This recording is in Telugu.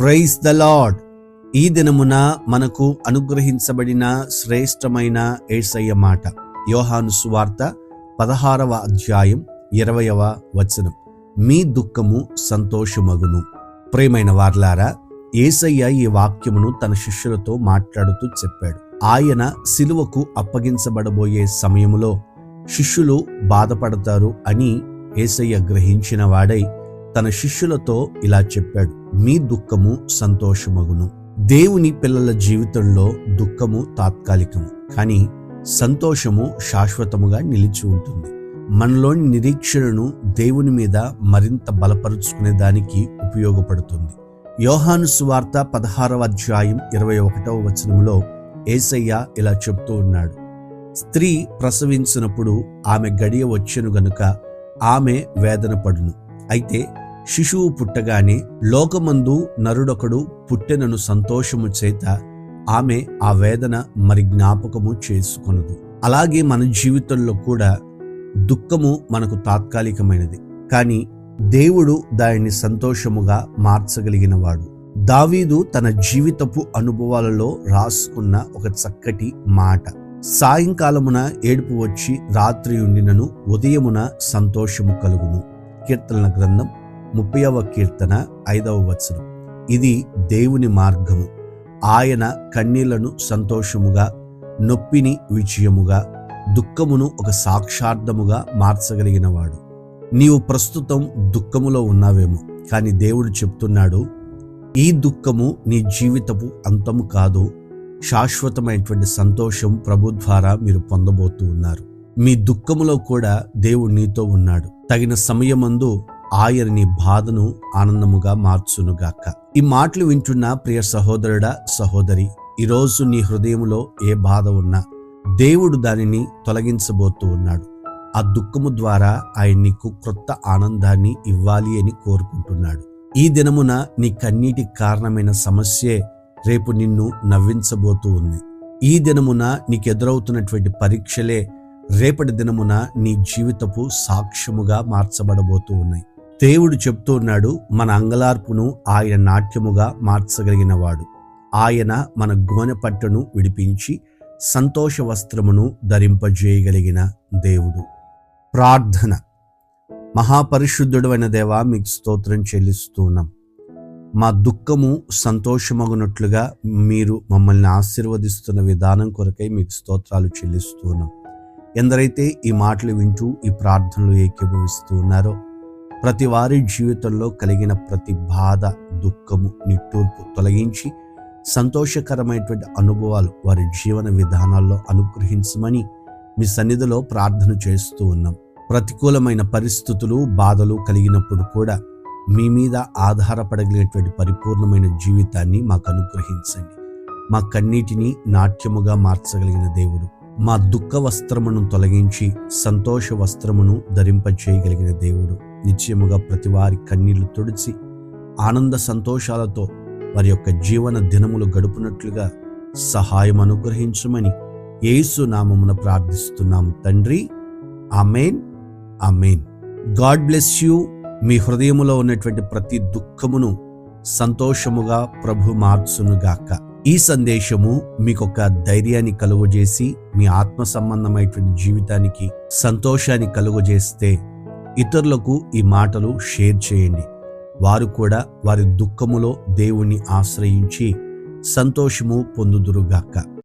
ప్రైజ్ ద లార్డ్ ఈ దినమున మనకు అనుగ్రహించబడిన శ్రేష్టమైన ఏసయ్య మాట యోహాను సువార్త పదహారవ అధ్యాయం ఇరవయవ వచనం. మీ దుఃఖము సంతోషమగును. ప్రేమైన వార్లారా ఏసయ్య ఈ వాక్యమును తన శిష్యులతో మాట్లాడుతూ చెప్పాడు. ఆయన సిలువకు అప్పగించబడబోయే సమయములో శిష్యులు బాధపడతారు అని ఏసయ్య గ్రహించిన వాడై తన శిష్యులతో ఇలా చెప్పాడు మీ దుఃఖము సంతోషమగును. దేవుని పిల్లల జీవితంలో దుఃఖము తాత్కాలికము కానీ సంతోషము శాశ్వతముగా నిలిచి ఉంటుంది. మనలోని నిరీక్షణను దేవుని మీద మరింత బలపరుచుకునే దానికి ఉపయోగపడుతుంది. యోహాను సువార్త పదహారవ అధ్యాయం ఇరవై ఒకటవ వచనంలో ఏసయ్య ఇలా చెప్తూ ఉన్నాడు స్త్రీ ప్రసవించినప్పుడు ఆమె గడియ వచ్చెను గనుక ఆమె వేదన పడును. అయితే శిశువు పుట్టగానే లోకమందు నరుడొకడు పుట్టెనను సంతోషము చేత ఆమె ఆ వేదన మరి జ్ఞాపకము చేసుకొనదు. అలాగే మన జీవితంలో కూడా దుఃఖము మనకు తాత్కాలికమైనది. కానీ దేవుడు దానిని సంతోషముగా మార్చగలిగినవాడు. దావీదు తన జీవితపు అనుభవాలలో రాసుకున్న ఒక చక్కటి మాట. సాయంకాలమున ఏడుపు వచ్చి రాత్రి ఉండినను ఉదయమున సంతోషము కలుగును. కీర్తనల గ్రంథం ముప్పైవ కీర్తన ఐదవ వచనం. ఇది దేవుని మార్గము. ఆయన కన్నీళ్ళను సంతోషముగా నొప్పిని విజయముగా దుఃఖమును ఒక సాక్షార్థముగా మార్చగలిగినవాడు. నీవు ప్రస్తుతం దుఃఖములో ఉన్నావేమో కానీ దేవుడు చెప్తున్నాడు ఈ దుఃఖము నీ జీవితపు అంతము కాదు శాశ్వతమైనటువంటి సంతోషం ప్రభు ద్వారా మీరు పొందబోతూ ఉన్నారు. మీ దుఃఖములో కూడా దేవుడు నీతో ఉన్నాడు. తగిన సమయమందు ఆయన నీ బాధను ఆనందముగా మార్చునుగాక. ఈ మాటలు వింటున్న ప్రియ సహోదరుడా సహోదరి ఈరోజు నీ హృదయములో ఏ బాధ ఉన్నా దేవుడు దానిని తొలగించబోతూ ఉన్నాడు. ఆ దుఃఖము ద్వారా ఆయన నీకు క్రొత్త ఆనందాన్ని ఇవ్వాలి అని కోరుకుంటున్నాడు. ఈ దినమున నీ కన్నీటి కారణమైన సమస్యే రేపు నిన్ను నవ్వించబోతూ ఉంది. ఈ దినమున నీకు ఎదురవుతున్నటువంటి పరీక్షలే రేపటి దినమున నీ జీవితపు సాక్ష్యముగా మార్చబడబోతూ ఉన్నాయి. దేవుడు చెప్తూ ఉన్నాడు మన అంగలార్పును ఆయన నాట్యముగా మార్చగలిగినవాడు. ఆయన మన గోనె పట్టును విడిపించి సంతోష వస్త్రమును ధరింపజేయగలిగిన దేవుడు. ప్రార్థన. మహాపరిశుద్ధుడు అయిన దేవా మీకు స్తోత్రం చెల్లిస్తున్నాం. మా దుఃఖము సంతోషమగునట్లుగా మీరు మమ్మల్ని ఆశీర్వదిస్తున్న విధానం కొరకై మీకు స్తోత్రాలు చెల్లిస్తున్నాం. ఎందరైతే ఈ మాటలు వింటూ ఈ ప్రార్థనలు ఏకీభవిస్తూ ఉన్నారో ప్రతి వారి జీవితంలో కలిగిన ప్రతి బాధ దుఃఖము నిట్టూర్పు తొలగించి సంతోషకరమైనటువంటి అనుభవాలు వారి జీవన విధానాల్లో అనుగ్రహించమని మీ సన్నిధిలో ప్రార్థన చేస్తూ ఉన్నాం. ప్రతికూలమైన పరిస్థితులు బాధలు కలిగినప్పుడు కూడా మీ మీద ఆధారపడగలిగినటువంటి పరిపూర్ణమైన జీవితాన్ని మాకు అనుగ్రహించండి. మా కన్నీటిని నాట్యముగా మార్చగలిగిన దేవుడు మా దుఃఖ వస్త్రమును తొలగించి సంతోష వస్త్రమును ధరింపచేయగలిగిన దేవుడు. నిశ్చయముగా ప్రతి వారి కన్నీళ్ళు తుడిచి ఆనంద సంతోషాలతో వారి యొక్క జీవన దినములు గడుపునట్లుగా సహాయం అనుగ్రహించమని యేసు నామమున ప్రార్థిస్తున్నాం తండ్రి. Amen amen God bless you. మీ హృదయములో ఉన్నటువంటి ప్రతి దుఃఖమును సంతోషముగా ప్రభు మార్చునుగాక. ఈ సందేశము మీకొక ధైర్యాన్ని కలుగజేసి మీ ఆత్మ సంబంధమైనటువంటి జీవితానికి సంతోషాన్ని కలుగజేస్తే ఇతరులకు ఈ మాటలు షేర్ చేయండి. వారు కూడా వారి దుఃఖములో దేవుణ్ణి ఆశ్రయించి సంతోషము పొందుదురుగాక.